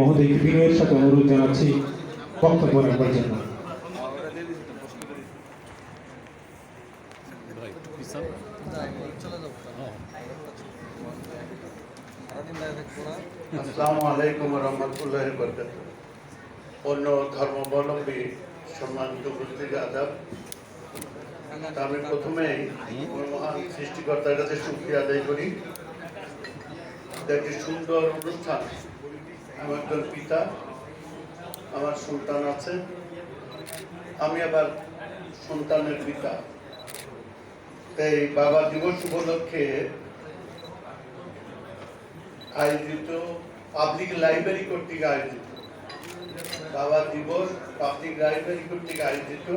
মহোদয় বিনয়ের সাথে অনুরোধ জানাচ্ছি বক্তব্য রাখবার জন্য। অন্য ধর্মাবলম্বী সম্মানিত উপস্থিত আদাব। আমি মহান সৃষ্টিকর্তার কাছে শুক্রিয়া আদায় করি। একটি সুন্দর অনুষ্ঠান। আমার একজন পিতা, আমার সন্তান আছে। আমি আবার সন্তানের পিতা। তাই বাবা দিবস উপলক্ষে আয়োজিত পাবলিক লাইব্রেরি কর্তৃক আয়োজিত, বাবা দিবস পাবলিক লাইব্রেরি কর্তৃক আয়োজিত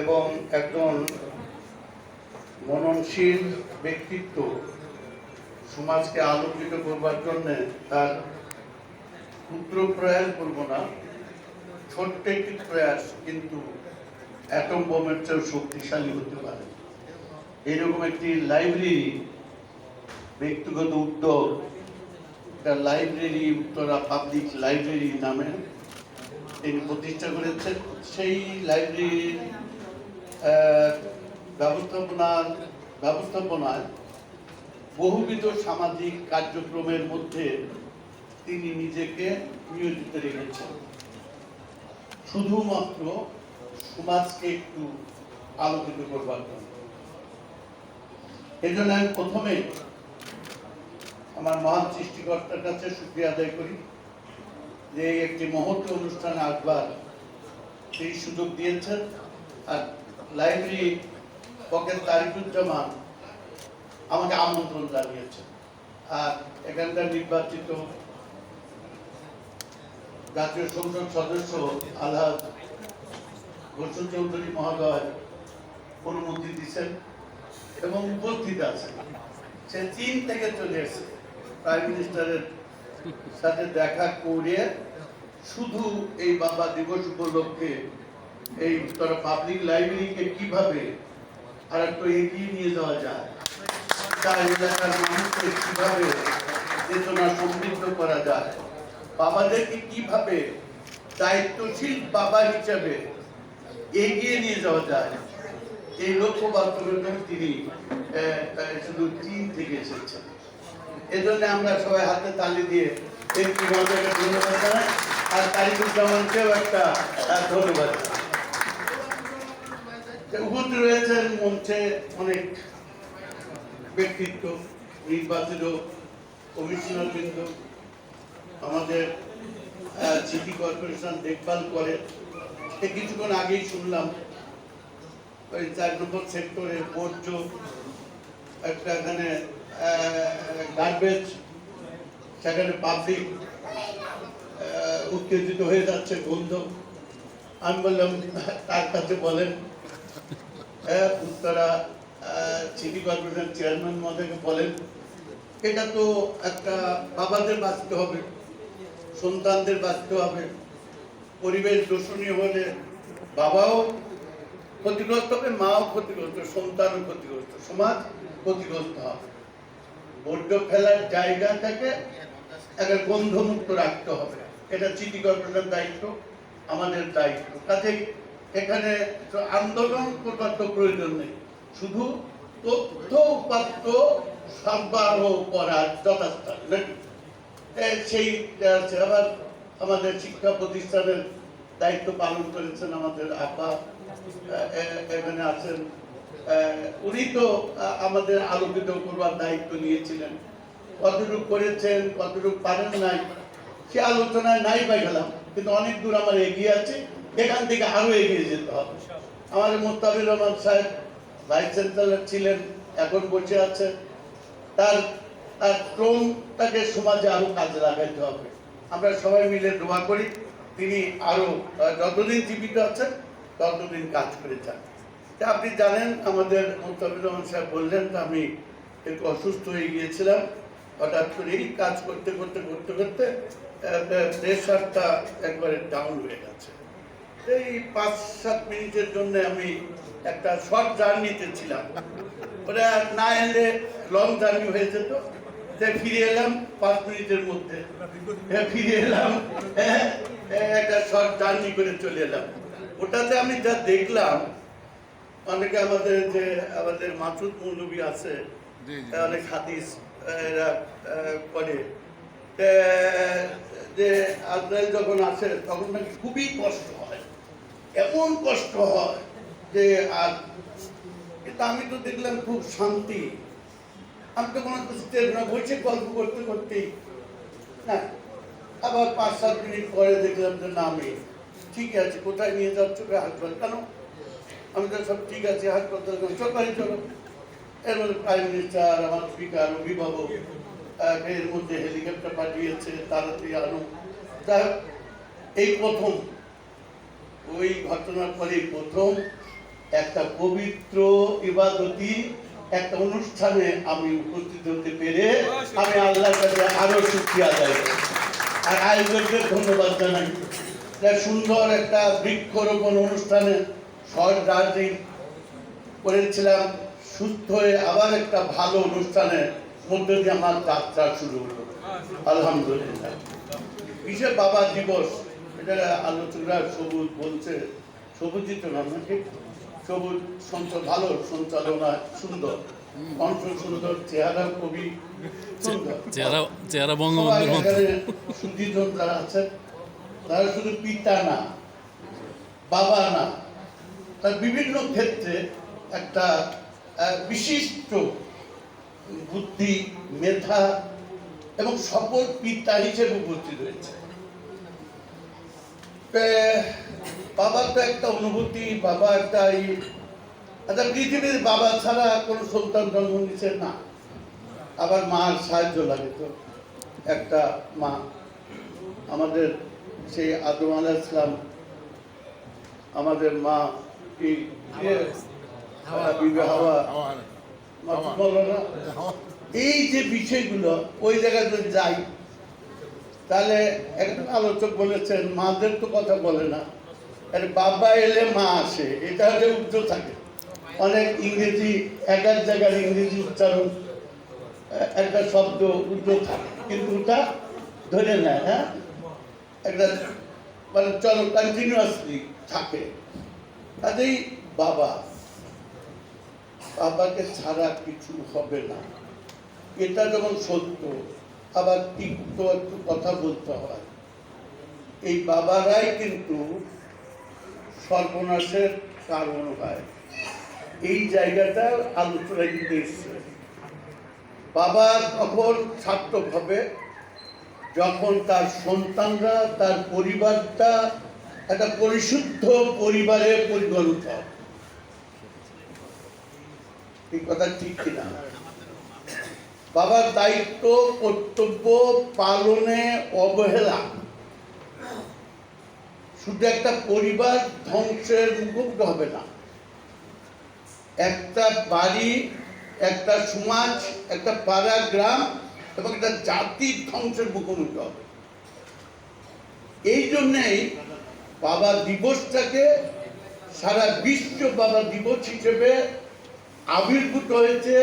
এবং একজন মননশীল ব্যক্তিত্ব সমাজকে আলোকিত করবার জন্য তার ক্ষুদ্র প্রয়াস বলব না, ছোট্ট একটি প্রয়াস, কিন্তু অ্যাটম বোমের চেয়েও শক্তিশালী হতে পারে। এরকম একটি লাইব্রেরি ব্যক্তিগত উদ্যোগ, একটা লাইব্রেরি উত্তরা পাবলিক লাইব্রেরি নামে তিনি প্রতিষ্ঠা করেছেন। সেই লাইব্রেরির ব্যবস্থাপনার, ব্যবস্থাপনায় বহুবিধ সামাজিক কার্যক্রমের মধ্যে তিনি নিজেকে নিয়োজিত রেখেছেন। শুধুমাত্র সমাজকে একটু আলোকিত করবার জন্য। এই জন্য আমি প্রথমে আমার মহান সৃষ্টিকর্তার কাছে শুক্রিয়া আদায় করি যে একটি মহৎ অনুষ্ঠানে আসবার সেই সুযোগ দিয়েছেন। আর লাইব্রেরি পকেট তারিকুজ্জামান আমাকে আমন্ত্রণ জানিয়েছেন। আর এখানকার নির্বাচিত জাতীয় সংসদ সদস্য আলহাজ ঘোষণ চৌধুরী মহোদয় অনুমতি দিচ্ছেন এবং উপস্থিত আছে সে চীন থেকে চলে এসেছে। প্রাইম মিনিস্টারের সাথে দেখা করে শুধু এই বাবা দিবস উপলক্ষে এই উত্তরা পাবলিক লাইব্রেরিকে কীভাবে আর একটু এগিয়ে নিয়ে যাওয়া যায় তার এলাকার মানুষকে কীভাবে চেতনা সমৃদ্ধ করা যায় বাবাদেরকে কীভাবে দায়িত্বশীল বাবা হিসাবে এগিয়ে নিয়ে যাওয়া যায়? এই লক্ষ্য বাস্তবের জন্য তিনি শুধু চীন থেকে এসেছেন। এজন্য আমরা সবাই হাতে তালি দিয়ে একটি মজাকে ধন্যবাদ জানাই। আর তারিকুজ্জামানকেও একটা ধন্যবাদ। উপস্থিত রয়েছেন মঞ্চে অনেক ব্যক্তিত্ব, নির্বাচিত কমিশনার বৃন্দ আমাদের সিটি কর্পোরেশন দেখভাল করে। এ কিছুক্ষণ আগেই শুনলাম ওই চার নম্বর সেক্টরের বর্জ্য একটা এখানে গার্বেজ সেখানে পাবলিক উত্তেজিত হয়ে যাচ্ছে গন্ধ। আমি বললাম তার কাছে বলেন হ্যাঁ, উত্তরা সিটি কর্পোরেশন চেয়ারম্যান মহোদয়কে বলেন এটা তো একটা বাবাদের বাঁচতে হবে। সন্তানদের বাঁচতে হবে। পরিবেশ দূষণীয় হলে বাবাও ক্ষতিগ্রস্ত হবে, মাও ক্ষতিগ্রস্ত সন্তানও ক্ষতিগ্রস্ত সমাজ ক্ষতিগ্রস্ত হবে। বর্জ্য ফেলার জায়গা থেকে একটা গন্ধমুক্ত রাখতে হবে। এটা সিটি কর্পোরেশনের দায়িত্ব, আমাদের দায়িত্ব। কাজেই এখানে আন্দোলন করবার তো প্রয়োজন নেই। শুধু তথ্য উপাত্ত সরবরাহ করার যথাস্থান, নাকি? সেই আবার আমাদের শিক্ষা প্রতিষ্ঠানের দায়িত্ব পালন করেছেন আমাদের আপা এখানে আছেন। উনি তো আমাদের আলোকিত করবার দায়িত্ব নিয়েছিলেন। কতটুকু করেছেন, কতটুকু পারেন নাই, সে আলোচনায় নাই পাই গেলাম। কিন্তু অনেক দূর আমার এগিয়ে আছে, এখান থেকে আরও এগিয়ে যেতে হবে। আমাদের মোত্তাবির রহমান সাহেব ভাইস চ্যান্সেলর ছিলেন, এখন বসে আছে তার তার শ্রমটাকে সমাজে আরও কাজে লাগাইতে হবে। আমরা সবাই মিলে দোয়া করি, তিনি আরও যতদিন জীবিত আছেন, ততদিন কাজ করে যান। আপনি জানেন, আমাদের রহমান সাহেব বললেন তো আমি একটু অসুস্থ হয়ে গিয়েছিলাম। হঠাৎ করেই কাজ করতে করতে করতে করতে প্রেশারটা একবারে ডাউন হয়ে গেছে। এই পাঁচ, সাত মিনিটের জন্য আমি একটা শর্ট জার্নিতে ছিলাম। ওরা না এলে লং জার্নি হয়ে যেত। তাই ফিরে এলাম পাঁচ মিনিটের মধ্যে। হ্যাঁ, ফিরে এলাম হ্যাঁ, হ্যাঁ, একটা শর্ট জার্নি করে চলে এলাম। ওটাতে আমি যা দেখলাম অনেকে আমাদের যে আমাদের মাসুদ মৌলবী আছে অনেক হাদিস এরা করে যে আজরাইল যখন আসে তখন নাকি খুবই কষ্ট হয়। এমন কষ্ট হয় যে আর কিন্তু আমি তো দেখলাম খুব শান্তি। আমি তো কোনো টের না বসে গল্প করতে করতেই না, আবার পাঁচ, সাত মিনিট পরে দেখলাম যে না আমি ঠিক আছে, কোথায় নিয়ে যাচ্ছ হাসপাতাল? কেন? আমি তো সব ঠিক আছে, হাসপাতাল চল, বাড়ি চলো। এর মধ্যে প্রাইম মিনিস্টার আমার স্পিকার অভিভাবক এর মধ্যে হেলিকপ্টার পাঠিয়েছে, তাড়াতাড়ি আনো। যাই এই প্রথম। ওই ঘটনার পরে প্রথম। একটা পবিত্র ইবাদতি একটা অনুষ্ঠানে আমি উপস্থিত হতে পেরে আমি আল্লাহর কাছে আরও সুখী আদায় করি। আর আয়োজকদের ধন্যবাদ জানাই। সুন্দর একটা বৃক্ষরোপণ অনুষ্ঠানে শহর দার্জিলিং করেছিলাম। সুস্থ হয়ে আবার একটা ভালো অনুষ্ঠানের মধ্য দিয়ে আমার যাত্রা শুরু হলো। আলহামদুলিল্লাহ। বিশেষ বাবা দিবস? এটা আলোচনা সবুজ বলছে। সবুজই তো নাম নাকি সবুজ ভালো সঞ্চালনা সুন্দর। কণ্ঠ সুন্দর চেহারা কবি চেহারা চেহারা বঙ্গবন্ধুর মতো সুদীজন যারা আছেন তারা শুধু পিতা না বাবা না তার বিভিন্ন ক্ষেত্রে একটা বিশিষ্ট বুদ্ধি মেধা এবং সফল পিতা হিসেবে উপস্থিত হয়েছে। বাবার তো একটা অনুভূতি বাবা একটা একটা পৃথিবীর বাবা ছাড়া কোনো সন্তান জন্ম নিচ্ছে না। আবার মার সাহায্য লাগে তো একটা মা। আমাদের সেই আদম আলাহ ইসলাম আমাদের মা কি? হাওয়া। এই যে বিষয়গুলো ওই জায়গায় যদি যাই তাহলে একজন আলোচক বলেছেন, মাদের তো কথা বলে না। আরে বাবা এলে মা আসে, এটা হচ্ছে উচ্চ থাকে। অনেক ইংরেজি, এক এক জায়গার ইংরেজি উচ্চারণ, একটা শব্দ উচ্চ থাকে, কিন্তু ওটা ধরে নেয় হ্যাঁ? একটা মানে চলো কন্টিনিউয়াসলি থাকে। কাজেই বাবা, বাবাকে ছাড়া কিছু হবে না। এটা যেমন সত্য আবার তিক্ত একটু কথা বলতে হয়। এই বাবারাই কিন্তু সর্বনাশের কারণ হয়। এই জায়গাটা আলোচনা কিন্তু এসছে। বাবা তখন সার্থক হবে যখন তার সন্তানরা, তার পরিবারটা একটা পরিশুদ্ধ পরিবারে পরিণত হবে এই কথা ঠিক কিনা? বাবার দায়িত্ব, কর্তব্য পালনে অবহেলা। শুধু একটা পরিবার ধ্বংসের মুখোমুখি হবে না। একটা বাড়ি, একটা সমাজ, একটা পাড়া গ্রাম এবং একটা জাতির ধ্বংসের মুখোমুখি হবে। এই জন্যেই বাবা দিবসটাকে সারা বিশ্ব বাবা দিবস হিসেবে আবির্ভূত হয়েছে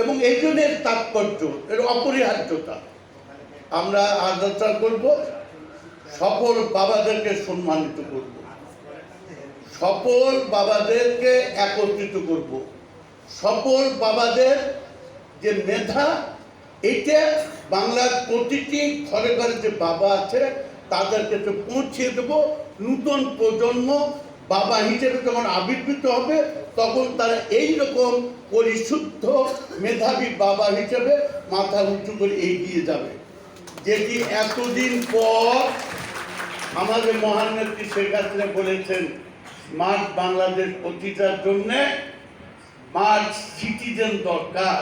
এবং এই জন্য এর তাৎপর্য, এর অপরিহার্যতা। আমরা আলোচনা করব, সফল বাবাদেরকে সম্মানিত করব, সফল বাবাদেরকে একত্রিত করব, সফল বাবাদের যে মেধা, এটা বাংলার প্রতিটি ঘরে ঘরে যে বাবা আছে, তাদেরকে তো পৌঁছিয়ে দেব, নূতন প্রজন্ম বাবা হিসেবে যখন আবির্ভূত হবে, তখন তারা এই রকম পরিশুদ্ধ মেধাবী বাবা হিসেবে মাথা উঁচু করে এগিয়ে যাবে। যেটি এতদিন পর আমাদের মহান নেত্রী শেখ হাসিনা বলেছেন, স্মার্ট বাংলাদেশ প্রতিটার জন্য স্মার্ট সিটিজেন দরকার।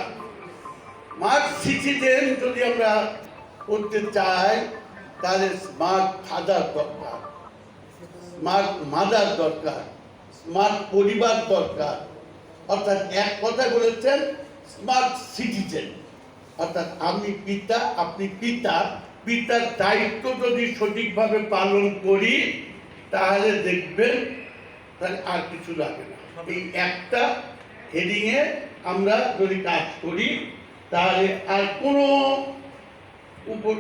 স্মার্ট সিটিজেন যদি আমরা করতে চাই, তাহলে স্মার্ট ফাদার দরকার। স্মার্ট মাদার দরকার স্মার্ট পরিবার দরকার। অর্থাৎ এক কথা বলেছেন স্মার্ট সিটিজেন অর্থাৎ আমি পিতা, আপনি পিতা। পিতার দায়িত্ব যদি সঠিকভাবে পালন করি, তাহলে দেখবেন তাহলে আর কিছু লাগে না। এই একটা হেডিংয়ে আমরা যদি কাজ করি, তাহলে আর কোনো উপর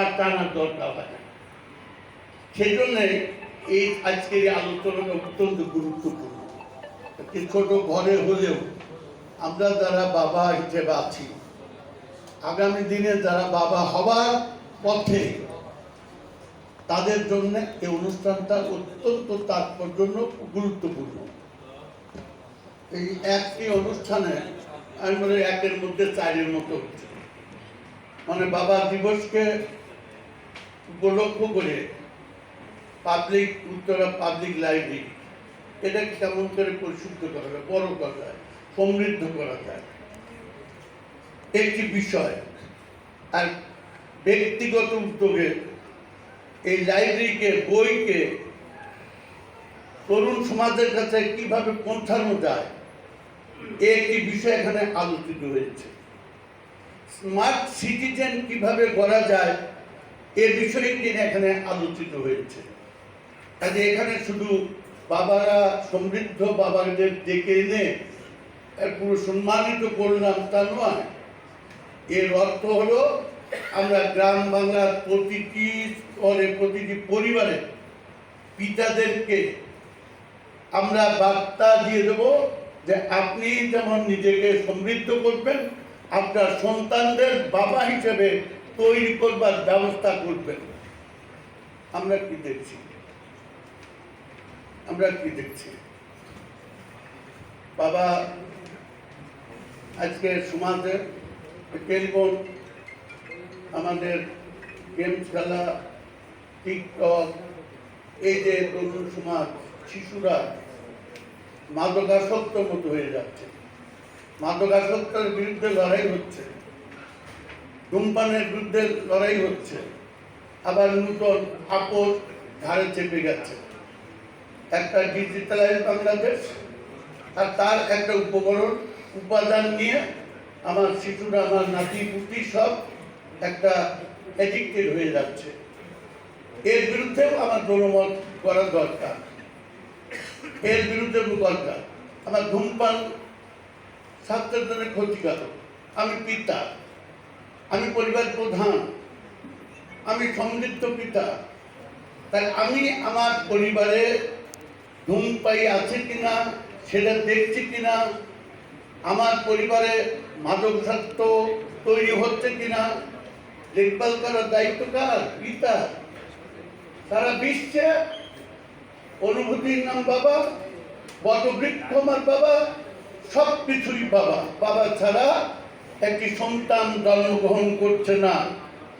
আর টানার দরকার হয় না। সেই জন্যে এই আজকের আলোচনাটা অত্যন্ত গুরুত্বপূর্ণ। একটি ছোট ঘরে হলেও আমরা যারা বাবা হিসেবে আছি, আগামী দিনে যারা বাবা হবার পথে, তাদের জন্য এই অনুষ্ঠানটা অত্যন্ত তাৎপর্যপূর্ণ, গুরুত্বপূর্ণ। এই একটি অনুষ্ঠানে আমি হয় একের মধ্যে চারের মতো মানে বাবা দিবসকে উপলক্ষ করে পাবলিক উত্তরা পাবলিক লাইব্রেরি এটা কেমন করে পরিশুদ্ধ করা যায়, বড় করা সমৃদ্ধ করা যায়? একটি বিষয়, আর ব্যক্তিগত উদ্যোগে এই লাইব্রেরিকে বইকে তরুণ সমাজের কাছে কীভাবে পৌঁছানো যায় একটি বিষয় এখানে আলোচিত হয়েছে। স্মার্ট সিটিজেন কীভাবে করা যায়, এ বিষয়টি এখানে আলোচিত হয়েছে। কাজে এখানে শুধু বাবারা সমৃদ্ধ বাবাদের ডেকে এনে পুরো সম্মানিত করলাম তা নয়। এর অর্থ হলো আমরা গ্রাম বাংলার প্রতিটি স্তরে প্রতিটি পরিবারে পিতাদেরকে আমরা বার্তা দিয়ে দেব যে আপনি যেমন নিজেকে সমৃদ্ধ করবেন, আপনার সন্তানদের বাবা হিসেবে তৈরি করবার ব্যবস্থা করবেন। আমরা কি দেখছি? আমরা কি দেখছি? বাবা, আজকে সমাজে টেলিফোন আমাদের গেমস খেলা, টিকটক, এই যে তরুণ সমাজ, শিশুরা মাদকাসক্ত মতো হয়ে যাচ্ছে। মাদকাসক্তের বিরুদ্ধে লড়াই হচ্ছে। ধূমপানের বিরুদ্ধে লড়াই হচ্ছে। আবার নূতন আপদ ধারে চেপে গেছে। একটা ডিজিটালাইজ বাংলাদেশ আর তার একটা উপকরণ, উপাদান নিয়ে আমার শিশুরা, আমার নাতি, পুতি সব একটা অ্যাডিক্টেড হয়ে যাচ্ছে। এর বিরুদ্ধেও আমার জনমত করা দরকার। এর বিরুদ্ধে দরকার আমার ধূমপান স্বাস্থ্যের জন্য ক্ষতিকারক। আমি পিতা। আমি পরিবার প্রধান। আমি সমৃদ্ধ পিতা। তাই আমি আমার পরিবারে ধূমপাই আছে কিনা, সেটা দেখছি কিনা, আমার পরিবারে মাদকাসক্ত তৈরি হচ্ছে কিনা, দেখভাল করার দায়িত্ব কার? পিতা সারা বিশ্বে অনুভূতির নাম বাবা, বটবৃক্ষ আমার বাবা সব কিছুই বাবা। বাবা ছাড়া একটি সন্তান জন্মগ্রহণ করছে না।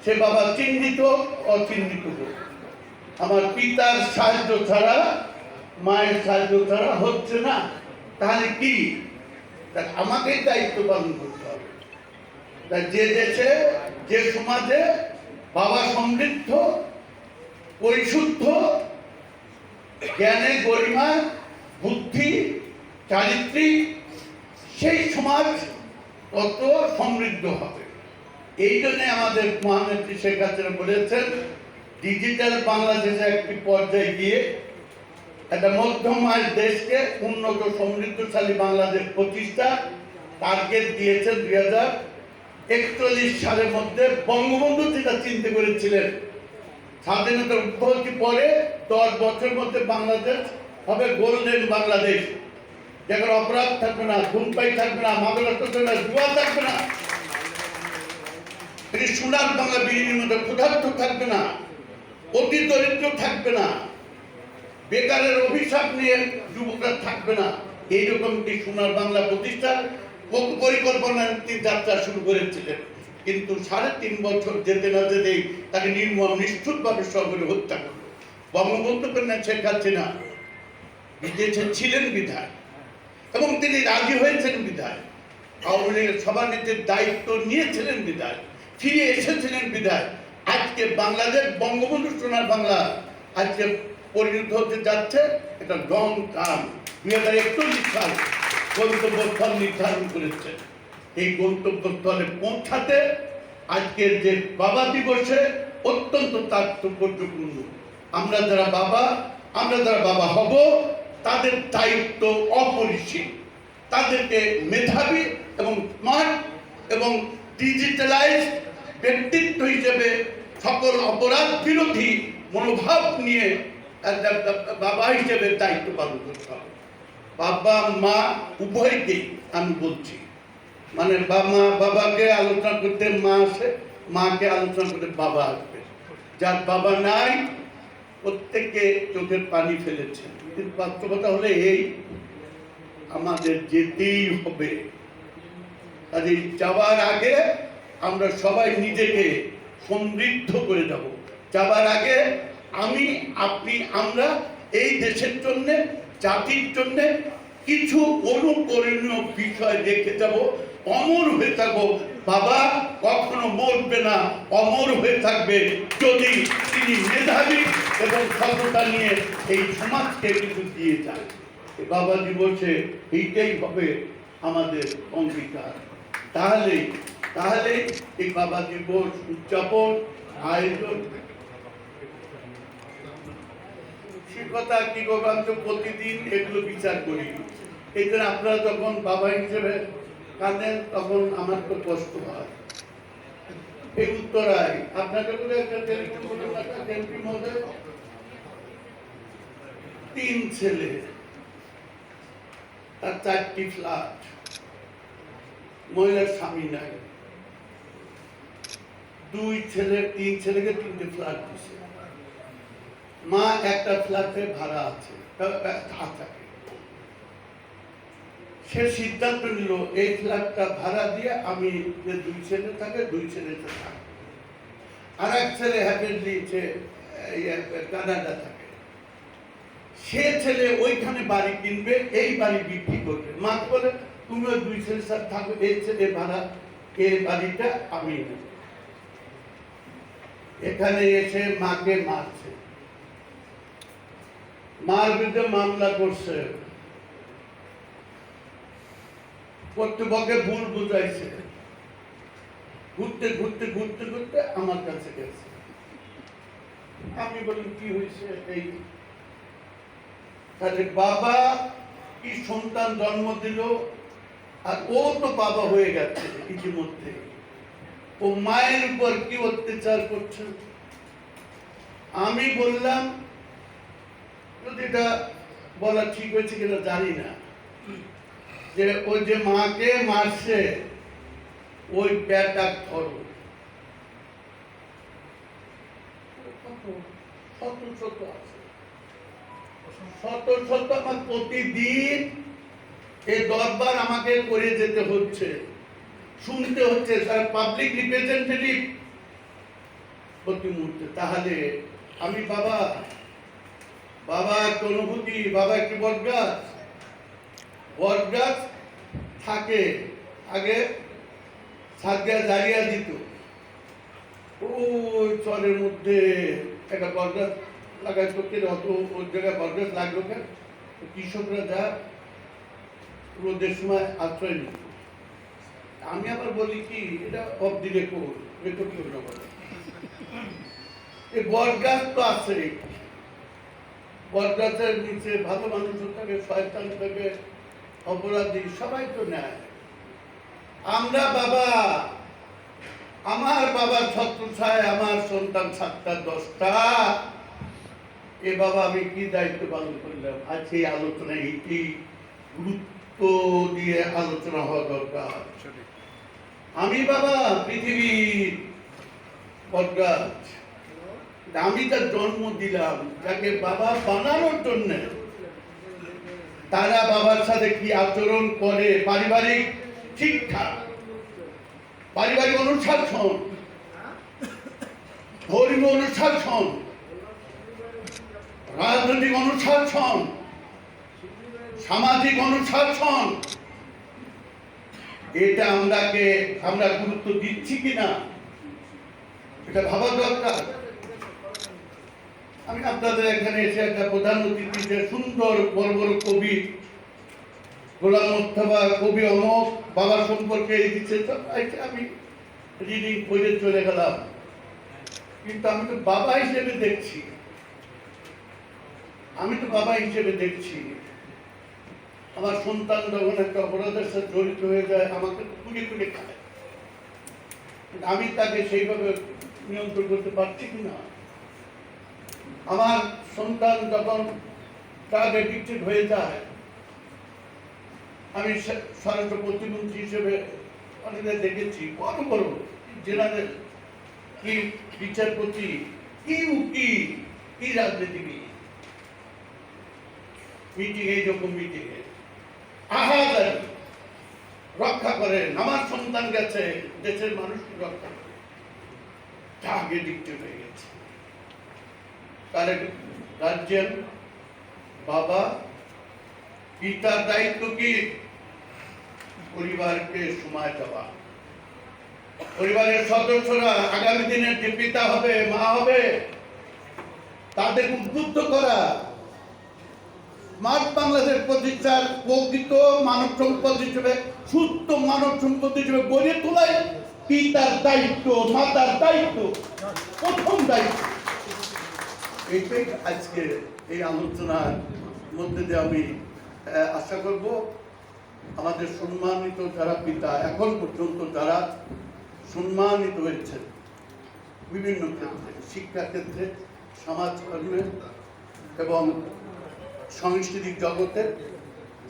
সে বাবা চিহ্নিত অচিহ্নিত। আমার পিতার সাহায্য ছাড়া মায়ের সাহায্য ছাড়া হচ্ছে না। তাহলে কি? আমাকেই দায়িত্ব পালন করতে হবে। তা যে দেশে, যে সমাজে বাবা সমৃদ্ধ, পরিশুদ্ধ, জ্ঞানে গরিমা, বুদ্ধি চারিত্রিক সেই সমাজ তত সমৃদ্ধ হবে। এই জন্য আমাদের মহানেত্রী শেখ হাসিনা বলেছেন, ডিজিটাল বাংলাদেশে একটি পর্যায়ে গিয়ে একটা মধ্যম আয়ের দেশকে উন্নত সমৃদ্ধশালী বাংলাদেশ প্রতিষ্ঠা টার্গেট দিয়েছে দুই হাজার একচল্লিশ সালের মধ্যে বঙ্গবন্ধু যেটা চিন্তা করেছিলেন স্বাধীনতা উদ্ভবটি পরে দশ বছরের মধ্যে বাংলাদেশ হবে গোল্ডেন বাংলাদেশ। যেখানে অপরাধ থাকবে না ধূমপাই থাকবে না মাদক থাকবে না, জুয়া থাকবে না। সোনার বাংলা বিলীনের মধ্যে ক্ষুধার্ত থাকবে না, অতি দরিদ্র থাকবে না। বেকারের অভিশাপ নিয়ে যুবকরা থাকবে না। এইরকম একটি সোনার বাংলা প্রতিষ্ঠার প- পরিকল্পনার তিনি যাত্রা শুরু করেছিলেন। কিন্তু সাড়ে তিন বছর যেতে না যেতেই তাকে নির্মম নিষ্ঠুরভাবে সকলে হত্যা করল বঙ্গবন্ধু কন্যা শেখ হাসিনা বিদেশে ছিলেন বিধায় এবং তিনি রাজি হয়েছেন বিধায়। আওয়ামী লীগের সভানেত্রীর দায়িত্ব নিয়েছিলেন বিধায়, ফিরে এসেছিলেন বিধায়। আজকে বাংলাদেশ, বঙ্গবন্ধু সোনার বাংলা আজকে পরিণত হতে যাচ্ছে, এটা লং টার্ম দুই হাজার একচল্লিশ সাল গন্তব্যস্থল নির্ধারণ করেছে। এই গন্তব্যস্থলে পৌঁছাতে আজকের যে বাবা দিবসে অত্যন্ত তাৎপর্যপূর্ণ। আমরা যারা বাবা, আমরা যারা বাবা হব, তাদের দায়িত্ব অপরিসীম। তাদেরকে মেধাবী এবং স্মার্ট এবং ডিজিটালাইজ ব্যক্তিত্ব হিসেবে সকল অপরাধ বিরোধী মনোভাব নিয়ে বাবা হিসেবে দায়িত্ব পালন করতে হবে। বাবা, মা উভয়কেই আমি বলছি। মানে বাবা, বাবাকে আলোচনা করতে মা আসে, মাকে আলোচনা করতে বাবা আসবে। যার বাবা নাই, প্রত্যেককে চোখের পানি ফেলেছেন কিন্তু বাস্তবতা হলে এই, আমাদের যেতেই হবে। কাজে যাওয়ার আগে আমরা সবাই নিজেকে সমৃদ্ধ করে যাব যাবার আগে আমি, আপনি, আমরা এই দেশের জন্য, জাতির জন্য কিছু অনুকরণীয় বিষয় রেখে যাব। অমর হয়ে থাকব। বাবা কখনো মরবে না। অমর হয়ে থাকবে যদি তিনি মেধাবী এবং সততা নিয়ে এই সমাজকে কিছু দিয়ে যান। বাবা দিবসে এইটাই হবে আমাদের অঙ্গীকার। তাহলে তাহলে এই বাবা দিবস উদযাপন, আয়োজন সে কথা কি করব আমি তো প্রতিদিন এগুলো বিচার করি। এই জন্য আপনারা যখন বাবা হিসেবে কাঁদেন, তখন আমার তো কষ্ট হয়। এই আপনাকে বলে একটা টেলিফোন তিন ছেলে। তার চারটি ফ্ল্যাট মহিলার স্বামী নাই। দুই ছেলে, তিন ছেলেকে তিনটে ফ্ল্যাট দিছে। মা একটা ফ্ল্যাটে ভাড়া আছে। সে সিদ্ধান্ত নিল, এই ফ্ল্যাটটা ভাড়া দিয়ে আমি যে দুই ছেলে থাকে, দুই ছেলেতে থাকে। আর এক ছেলে হ্যাপেন্ডলি সে কানাডা থাকে। সে ছেলে ওইখানে বাড়ি কিনবে, এই বাড়ি বিক্রি করবে। মা বলে তুমি ওই দুই ছেলের সাথে থাকো, এই ছেলে ভাড়া, এই বাড়িটা আমি এখানে এসে মাকে মারছে। মার বিরুদ্ধে মামলা করছে। কর্তৃপক্ষে ভুল বুঝাইছে। ঘুরতে ঘুরতে ঘুরতে ঘুরতে আমার কাছে গেছে। আমি বলি কি হয়েছে? এই তাহলে বাবা কি সন্তান জন্ম দিল? আর ও তো বাবা হয়ে গেছে ইতিমধ্যে। ও মায়ের উপর কি অত্যাচার করছে? আমি বললাম যদি এটা বলা ঠিক হয়েছে কিনা জানি না। যে যে মাকে মারছে, ওই শত শত আমার প্রতিদিন এই দরবার আমাকে করে যেতে হচ্ছে। শুনতে হচ্ছে, স্যার পাবলিক রিপ্রেজেন্টেটিভ প্রতি মুহূর্তে। তাহলে আমি বাবা বাবা, একটা অনুভূতি, বাবা, একটি বটগাছ বটগাছ থাকে। আগে সাজিয়া দাঁড়িয়ে দিত। ওই চরের মধ্যে একটা বটগাছ লাগাই করতে অত ওই জায়গায় বটগাছ লাগল কেন? কৃষকরা যা রোদের সময় আশ্রয় নিত। আমি আবার বলি কি, এটা অফ দি রেকর্ড রেকর্ড করে না এই বটগাছ তো আছে। বটগাছের নিচে ভালো মানুষ থাকে শয়তান থাকে অপরাধী সবাই তো নেয়। আমরা বাবা আমার বাবার ছত্র ছায় আমার সন্তান সাতটা দশটা। এ বাবা আমি কি দায়িত্ব পালন করলাম? আজকে এই আলোচনা এইটি গুরুত্ব দিয়ে আলোচনা হওয়া দরকার। আমি বাবা পৃথিবীর বটগাছ। আমি তার জন্ম দিলাম, যাকে বাবা বানানোর জন্য। তারা বাবার সাথে কি আচরণ করে? পারিবারিক শিক্ষা, পারিবারিক অনুশাসন, ধর্মীয় অনুশাসন, রাজনৈতিক অনুশাসন, সামাজিক অনুশাসন, এটা আমরাকে, আমরা গুরুত্ব দিচ্ছি কিনা? এটা ভাবা দরকার। আমি আপনাদের এখানে এসে একটা প্রধান অতিথি, যে সুন্দর বড় কবি, গোলাম মোস্তফা, কবি অমক বাবা সম্পর্কে তো আমি রিডিং করে চলে গেলাম। কিন্তু আমি তো বাবা হিসেবে দেখছি। আমি তো বাবা হিসেবে দেখছি। আমার সন্তান যখন একটা অপরাধের সাথে জড়িত হয়ে যায়, আমাকে কুড়ি কুড়ি খায়। আমি তাকে সেইভাবে নিয়ন্ত্রণ করতে পারছি কি না আমার সন্তান যখন ড্রাগ এডিক্টেড হয়ে যায়, আমি স্বরাষ্ট্র প্রতিমন্ত্রী হিসেবে অনেকে দেখেছি। বড় বড় জেনারেল, কি বিচারপতি, কি উকিল, কি রাজনীতিবিদ। মিটিং এইরকম মিটিংয়ে আহাজারি রক্ষা করেন। আমার সন্তান গেছে, দেশের মানুষকে রক্ষা করে আগে দিকতে হয়ে গেছে। তার গার্জিয়ান বাবা, পিতার দায়িত্ব কি? পরিবারকে সময় দেওয়া। পরিবারের সদস্যরা আগামী দিনের যে পিতা হবে, মা হবে, তাদের উদ্বুদ্ধ করা। স্মার্ট প্রতিষ্ঠার প্রকৃত মানব সম্পদ হিসেবে সুস্থ মানব সম্পদ হিসেবে গড়ে তোলাই পিতার দায়িত্ব, মাতার দায়িত্ব, প্রথম দায়িত্ব। এইটাই আজকে এই আলোচনার মধ্যে দিয়ে আমি আশা করব আমাদের সম্মানিত যারা পিতা এখন পর্যন্ত যারা সম্মানিত হয়েছেন, বিভিন্ন ক্ষেত্রে শিক্ষা ক্ষেত্রে সমাজকর্মে এবং সাংস্কৃতিক জগতে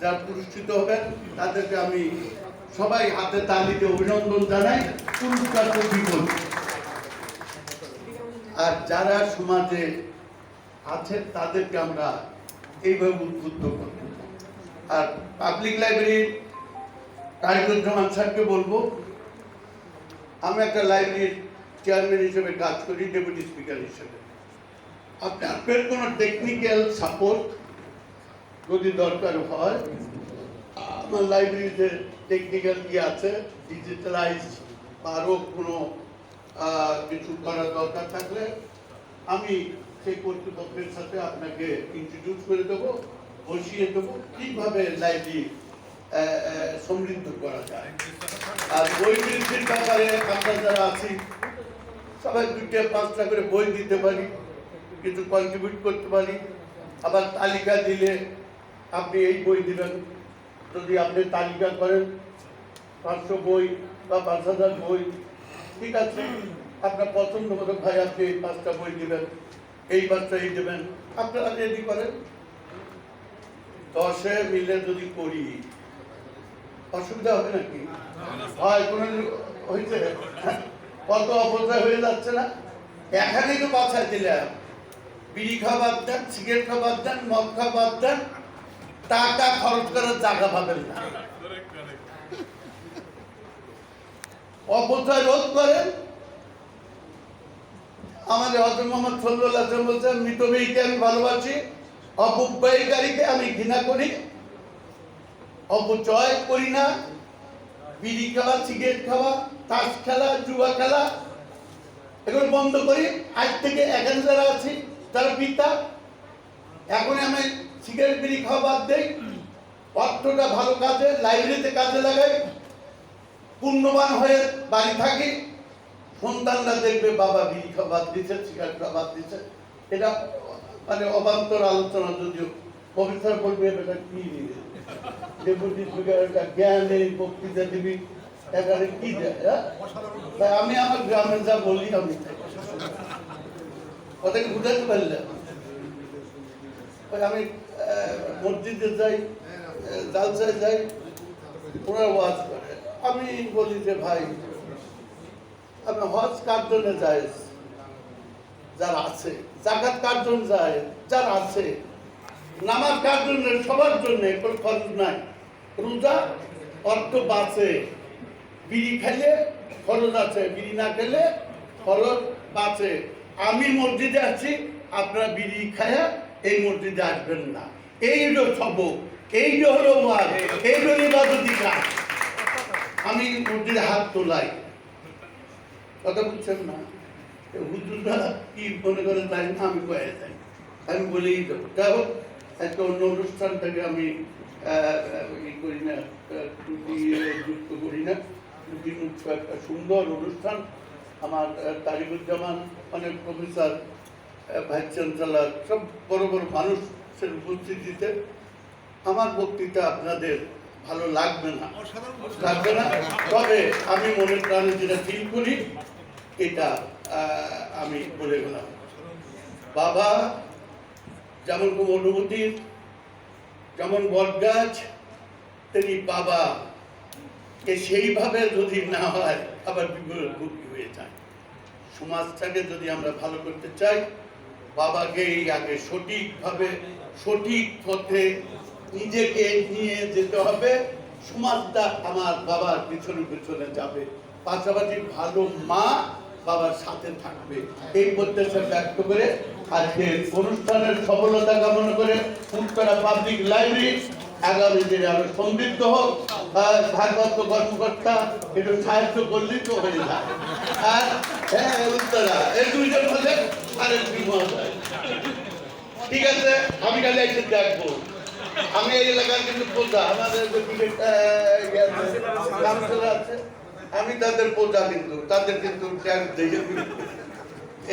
যারা পুরস্কৃত হবেন, তাদেরকে আমি সবাই হাতে তালিতে অভিনন্দন জানাই। পুরস্কার আর যারা সমাজে আছেন, তাদেরকে আমরা এইভাবে উদ্বুদ্ধ করব আর পাবলিক লাইব্রেরির কারিগরুজ্জামান স্যারকে বলব, আমি একটা লাইব্রেরির চেয়ারম্যান হিসেবে কাজ করি ডেপুটি স্পিকার হিসেবে। আপনি আপনার কোনো টেকনিক্যাল সাপোর্ট যদি দরকার হয়, আমার লাইব্রেরিতে টেকনিক্যাল কি আছে ডিজিটালাইজ বা আরও কোনো কিছু করার দরকার থাকলে আমি সেই কর্তৃপক্ষের সাথে আপনাকে ইন্ট্রোডিউস করে দেবো, বসিয়ে দেবো, কীভাবে লাইব্রেরি সমৃদ্ধ করা যায়। আর বই বৃদ্ধির ব্যাপারে আমরা যারা আছি, সবাই দুইটা, পাঁচটা করে বই দিতে পারি কিছু কন্ট্রিবিউট করতে পারি। আবার তালিকা দিলে আপনি এই বই দিবেন। যদি আপনি তালিকা করেন, পাঁচশো বই বা পাঁচ হাজার বই, ঠিক আছে। আপনার পছন্দ মতো ভাই আপনি এই পাঁচটা বই দিবেন। এই পাঁচটা এই দেবেন। আপনারা রেডি করেন? দশে মিলে যদি করি, অসুবিধা হবে নাকি? হয় কোনো হয়েছে? কত অপচয় হয়ে যাচ্ছে না? এখানেই তো বাছাই দিলাম। বিড়ি বাদ দেন, সিগারেট বাদ দেন, মদ বাদ দেন, টাকা খরচ করার জায়গা পাবেন না। অপচয় রোধ করেন আমাদের হজরত মোহাম্মদ সাল্লাল্লাহু আলাইহি মৃত বলছেন আমি ভালোবাসি, অপব্যয়কারীকে আমি ঘৃণা করি, অপচয় করি না, বিড়ি খেলা সিগারেট খাওয়া, তাস খেলা, জুয়া খেলা, এগুলো বন্ধ করি। আজ থেকে এখানে যারা আছি, তারা পিতা এখন আমি সিগারেট, বিড়ি খাওয়া বাদ দেই। অর্থটা ভালো কাজে লাইব্রেরিতে কাজে লাগাই। পুণ্যবান হয়ে বাড়ি থাকি। সন্তানরা দেখবে বাবা বিড়ি বাদ দিচ্ছে সিগারেট বাদ দিচ্ছে। এটা মানে অবান্তর আলোচনা যদিও। প্রফেসর বলবে এটা কি ডেপুটি জ্ঞান এই বক্তৃতা দিবি কি হ্যাঁ? আমি আমার গ্রামে যা বলি, আমি। বুঝাতে আমি মসজিদে যাই জালসায় যাই ওয়াজ করে। আমি বলি যে, ভাই আপনি হজ কার জন্য যায় যারা আছে। জাকাত কার জন্য যায় যারা আছে। নামাজ কার জন্য? সবার জন্য, কোনো খরচ নাই। রোজা অর্থ বাঁচে। বিড়ি খেলে খরচ আছে, বিড়ি না খেলে খরচ বাঁচে। আমি মসজিদে আছি, আপনারা বিড়ি খায়া এই মসজিদে আসবেন না। এই হলো সবক, এই হলো ওয়াজ, এই হলো ইবাদতি কাজ। আমি মসজিদে হাত তোলাই। কথা বুঝছেন না। হুজুররা কি মনে করে তাই না আমি কয়ে যাই। আমি বলেই দেবো। যাই হোক একটা অন্য অনুষ্ঠানটাকে আমি আহ, আহ, ই করি না যুক্ত করি না। মুক্ত একটা সুন্দর অনুষ্ঠান। আমার তারিকুজ্জামান অনেক প্রফেসর ভাইস চ্যান্সেলার সব বড় বড় মানুষের উপস্থিতিতে আমার বক্তৃতা আপনাদের ভালো লাগবে না। লাগবে না? তবে আমি মনে প্রাণে যেটা ফিল করি এটা আমি বলে গেলাম বাবা, যেমন অনুভূতির যেমন বটগাছ তেমনি বাবা কে সেইভাবে যদি না হয়, আবার বিপরীতমুখী হয়ে যায়। সমাজটাকে যদি আমরা ভালো করতে চাই, বাবাকে এই আগে সঠিকভাবে, সঠিক পথে নিজেকে নিয়ে যেতে হবে। সমাজটা আমার বাবার পিছনে পিছনে যাবে। পাশাপাশি ভালো মা বাবার সাথে থাকবে। এই প্রত্যাশা ব্যক্ত করে আজকের অনুষ্ঠানের সফলতা কামনা করে উত্তরা পাবলিক লাইব্রেরি আগামী দিনে আরও সমৃদ্ধ হোক। ভারপ্রাপ্ত কর্মকর্তা একটু সাহায্য করলেই তো হয়ে যায়। আর হ্যাঁ উত্তরা এই দুইজন হলে আরেক মহোদয় ঠিক আছে আমি কালে এসে দেখব। আমি এই এলাকার কিন্তু প্রজা আমাদের যে ক্রিকেট কাউন্সিলর আছে। আমি তাদের প্রজা কিন্তু, তাদের কিন্তু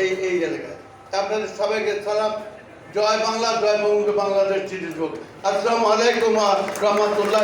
এই এই এলাকায় আপনাদের সবাইকে সালাম। জয় বাংলা, জয় বঙ্গ বাংলাদেশ চিঠি যোগ আসসালামু আলাইকুম রহমতুল্লাহ